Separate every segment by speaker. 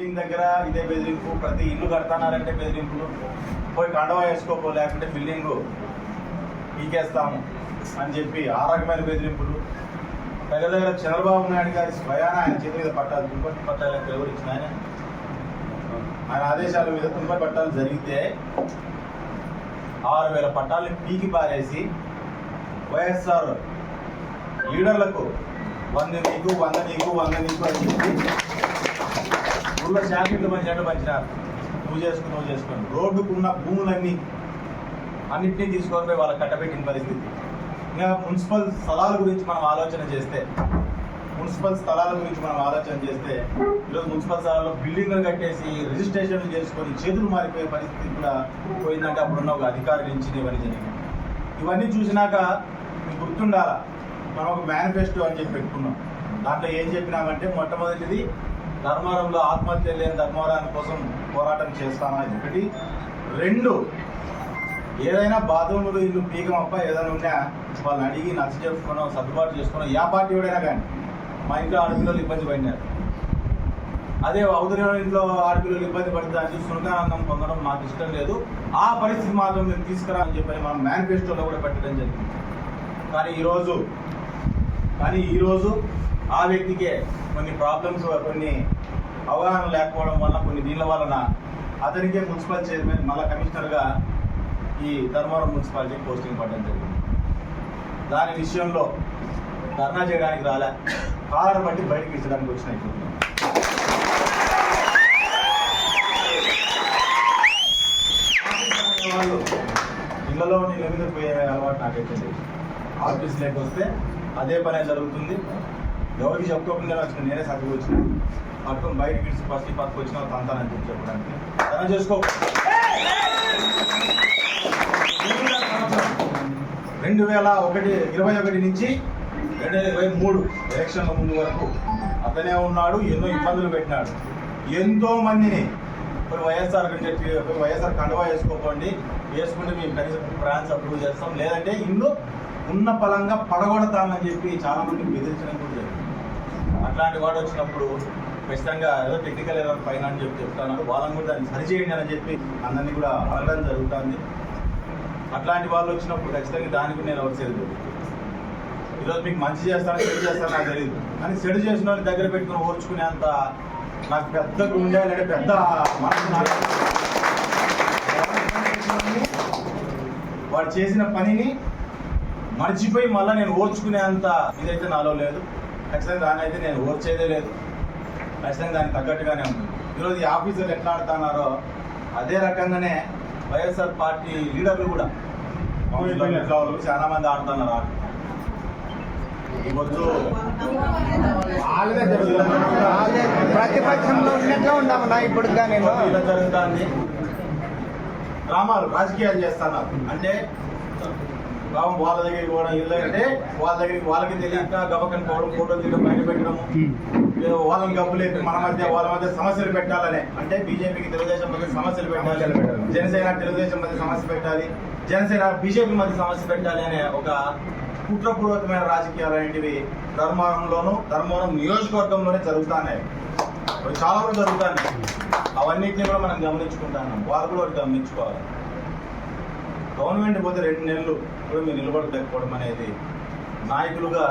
Speaker 1: Building దగ్గర ఇదే బెదిరింపు ప్రతి ఇల్లు కడతానారంటే బెదిరింపులు. పోయి కండవా వేసుకోపో లేకుంటే బిల్డింగ్ పీకేస్తాము అని చెప్పి ఆ రకమైన బెదిరింపులు. దగ్గర దగ్గర చంద్రబాబు నాయుడు గారి స్వయాన ఆయన చేతి మీద పట్టాలు తుంపటి పట్టాలు ఎవరు ఆయన. ఆయన ఆదేశాల మీద తుంపటి పట్టాలు జరిగితే ఆరు వేల పట్టాలని పీకి పారేసి వైఎస్ఆర్ లీడర్లకు వంద నీకు వంద నీకు వంద నీకు అని చెప్పి ఊళ్ళో శాఖలు ఎండ పంచినారు. నువ్వు చేసుకుని నువ్వు చేసుకుని రోడ్డుకున్న భూములన్నీ అన్నింటినీ తీసుకొని పోయి వాళ్ళకి కట్టబెట్టిన పరిస్థితి. ఇంకా మున్సిపల్ స్థలాల గురించి మనం ఆలోచన చేస్తే మున్సిపల్ స్థలాల గురించి మనం ఆలోచన చేస్తే ఈరోజు మున్సిపల్ స్థలాల్లో బిల్డింగ్లు కట్టేసి రిజిస్ట్రేషన్లు చేసుకొని చేతులు మారిపోయే పరిస్థితి కూడా పోయిందంటే అప్పుడున్న ఒక అధికారి నుంచి ఇవన్నీ జరిగింది ఇవన్నీ చూసినాక మీకు గుర్తుండాలా? మనం ఒక మేనిఫెస్టో అని చెప్పి పెట్టుకున్నాం. దాంట్లో ఏం చెప్పినామంటే మొట్టమొదటిది ధర్మవరంలో ఆత్మహత్య లేని ధర్మవరాన్ని కోసం పోరాటం చేస్తామని ఒకటి రెండు ఏదైనా బాధములు ఇల్లు పీకమప్ప ఏదైనా ఉన్నా వాళ్ళని అడిగి నచ్చ చెప్పుకున్నాం సర్దుబాటు చేసుకున్నాం ఏ పార్టీ ఎవడైనా కానీ మా ఇంట్లో ఆడపిల్లలు ఇబ్బంది పడినారు. అదే అవతలి ఇంట్లో ఆడపిల్లలు ఇబ్బంది పడితే అది సునకానందం పొందడం మాకు ఇష్టం లేదు. ఆ పరిస్థితి మాత్రం మేము తీసుకురామని చెప్పి చెప్పని మనం మేనిఫెస్టోలో కూడా పెట్టడం జరిగింది. కానీ ఈరోజు కానీ ఈరోజు ఆ వ్యక్తికే కొన్ని ప్రాబ్లమ్స్ కొన్ని అవగాహన లేకపోవడం వల్ల కొన్ని దీనిల వలన అతనికే మున్సిపల్ చైర్మన్ మళ్ళా కమిషనర్గా ఈ ధర్మవరం మున్సిపాలిటీ పోస్టింగ్ పడడం జరిగింది. దాని విషయంలో ధర్నా చేయడానికి రాలే. కాలర్ బట్టి బయటకు ఇచ్చడానికి వచ్చినట్టు వాళ్ళు ఇళ్ళలో నీళ్ళ మీద పోయే అలవాటు నాకైతే లేదు. ఆఫీస్ లేక వస్తే అదే పనే జరుగుతుంది. ఎవరికి చెప్పుకోకుండా వచ్చిన నేనే సర్దుకు వచ్చిన. పక్కన బయట ఇడిచి ఫస్ట్ పక్క వచ్చిన తంతానని చెప్పి చెప్పడానికి. తన చేసుకో. రెండు వేల ఒకటి ఇరవై ఒకటి నుంచి రెండు వేల ఇరవై మూడు ఎలక్షన్ల ముందు వరకు అతనే ఉన్నాడు ఎన్నో ఇబ్బందులు పెట్టినాడు. ఎంతో మందిని ఇప్పుడు వైఎస్ఆర్ కంటే ఇప్పుడు వైఎస్ఆర్ కండువా వేసుకోకండి వేసుకుంటే మేము కనీసం బ్రాంచ్ అప్రూవ్ చేస్తాం. లేదంటే ఇల్లు ఉన్న పలంగా పడగొడతామని చెప్పి చాలా మంది బెదిరించడం కూడా జరిగింది. అట్లాంటి వాడు వచ్చినప్పుడు ఖచ్చితంగా ఏదో టెక్నికల్ ఎర్రర్ పైన అని చెప్పి చెప్తున్నారు వాళ్ళని కూడా దాన్ని సరిచేయండి అని చెప్పి అందరినీ కూడా అడగడం జరుగుతుంది. అట్లాంటి వాళ్ళు వచ్చినప్పుడు ఖచ్చితంగా దానికి నేను ఎవరు చేయలేదు ఈరోజు మీకు మంచి చేస్తాను చెడు చేస్తాను నాకు తెలియదు కానీ చెడు చేసిన వాళ్ళని దగ్గర పెట్టుకుని ఓర్చుకునేంత నాకు పెద్ద గుండె లేదా పెద్ద వాడు చేసిన పనిని మర్చిపోయి మళ్ళీ నేను ఓర్చుకునేంత ఇదైతే నాలో లేదు. ఖచ్చితంగా దాన్ని అయితే నేను ఓర్చేదే లేదు. ఖచ్చితంగా దానికి తగ్గట్టుగానే ఉంది. ఈరోజు ఈ ఆఫీసర్లు ఎట్లా ఆడుతున్నారో అదే రకంగానే వైఎస్ఆర్ పార్టీ లీడర్లు కూడా వాళ్ళు చాలా మంది ఆడుతున్నారు.
Speaker 2: వాళ్ళదే ప్రతిపక్షంలో ఉన్నట్లే ఉన్నామన్నా ఇప్పుడు
Speaker 1: ఇలా జరుగుతుంది డ్రామాలు రాజకీయాలు చేస్తున్నారు. అంటే పాపం వాళ్ళ దగ్గరికి పోవడం అంటే వాళ్ళ దగ్గరికి వాళ్ళకి తెలియక గబకని పోవడం ఫోటోలు దిగడం బయట పెట్టడము ఏదో వాళ్ళని గబ్బులేపి మన మధ్య వాళ్ళ మధ్య సమస్యలు పెట్టాలనే. అంటే బీజేపీకి తెలుగుదేశం మధ్య సమస్యలు పెట్టాలి. జనసేన తెలుగుదేశం మధ్య సమస్య పెట్టాలి. జనసేన బీజేపీ మధ్య సమస్య పెట్టాలి అనే ఒక కుట్రపూర్వకమైన రాజకీయాలు అనేటివి ధర్మవరంలోను ధర్మవరం నియోజకవర్గంలోనే జరుగుతున్నాయి చాలా వరకు జరుగుతున్నాయి అవన్నిటిని కూడా మనం గమనించుకుంటున్నాం వాళ్ళు కూడా గమనించుకోవాలి. గవర్నమెంట్ పోతే రెండు నెలలు కూడా మీరు నిలబడలేకపోవడం అనేది నాయకులుగా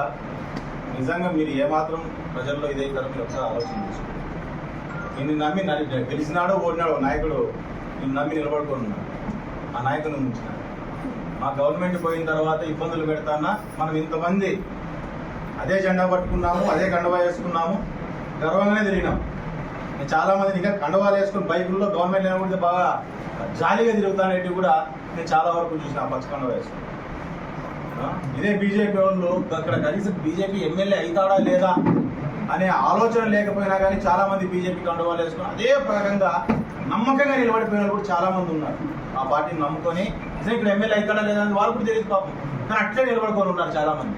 Speaker 1: నిజంగా మీరు ఏమాత్రం ప్రజల్లో ఇదైతారో మీరు ఒకసారి ఆలోచన చేసుకోండి. నిన్ను నమ్మి నడి- గెలిచినాడో ఓడినాడో నాయకుడు నిన్ను నమ్మి నిలబడుకున్నాడు ఆ నాయకుని ఉంచినాడు మా గవర్నమెంట్ పోయిన తర్వాత ఇబ్బందులు పెడతానా? మనం ఇంతమంది అదే జెండా పట్టుకున్నాము అదే కండవా వేసుకున్నాము గర్వంగానే తిరిగినాం. నేను చాలా మంది ఇంకా కండవాలు వేసుకుని బైకుల్లో గవర్నమెంట్ లేకపోతే బాగా జాలీగా తిరుగుతానేటి కూడా నేను చాలా వరకు చూసిన పచ్చ వయసు. ఇదే బీజేపీ వాళ్ళు అక్కడ కనీసం బీజేపీ ఎమ్మెల్యే అవుతాడా లేదా అనే ఆలోచన లేకపోయినా కానీ చాలా మంది బీజేపీ కండువాలు వేసుకుని అదే ప్రకంగా నమ్మకంగా నిలబడిపోయిన వాళ్ళు కూడా చాలా మంది ఉన్నారు. ఆ పార్టీని నమ్ముకొని అసలు ఇక్కడ ఎమ్మెల్యే అవుతాడా లేదా అని వాళ్ళు కూడా తెలియదు పాపం. కానీ అట్లే నిలబడుకొని ఉన్నారు చాలా మంది.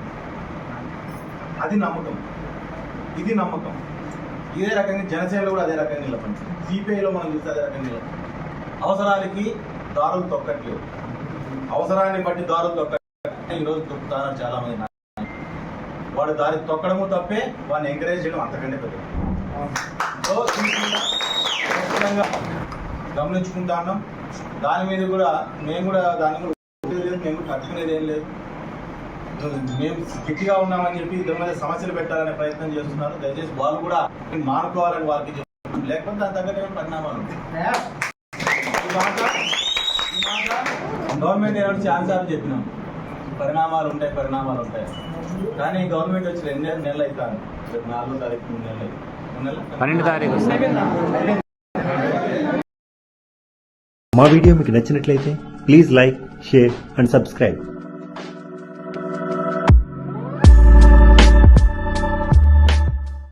Speaker 1: అది నమ్మకం. ఇది నమ్మకం. ఇదే రకంగా జనసేనలో కూడా అదే రకంగా నిలబడి సిపిఐలో మనం చూస్తే అదే రకంగా నిలబడి అవసరాలకి దారులు తొక్కట్లేదు. అవసరాన్ని బట్టి దారులు తొక్క ఈరోజు తొక్కుతారు చాలా మంది. వాడు దారి తొక్కడము తప్పే వాడిని ఎంకరేజ్ చేయడం అంతకంటే పెద్ద సో ఖచ్చితంగా గమనించుకుంటా ఉన్నాం. దాని మీద కూడా మేము కూడా దాని కూడా లేదు, మేము కట్టుకునేది ఏం లేదు. మేము గట్టిగా ఉన్నామని చెప్పి ఇద్దరి మీద సమస్యలు పెట్టాలనే ప్రయత్నం చేస్తున్నారు. దయచేసి వాళ్ళు కూడా మానుకోవాలని వాళ్ళకి చెప్తున్నాం. లేకపోతే దాని తగ్గట్టు పరిణామాలు గవర్నమెంట్ ఏమంటే ఛాన్స్ సార్లు చెప్పినాం. పరిణామాలు ఉంటాయి పరిణామాలు ఉంటాయి. కానీ గవర్నమెంట్ వచ్చి రెండు నెలలు అవుతాను రేపు నాలుగో తారీఖు మూడు నెలలు
Speaker 3: పన్నెండు తారీఖు
Speaker 4: మా వీడియో మీకు నచ్చినట్లయితే please like share and subscribe.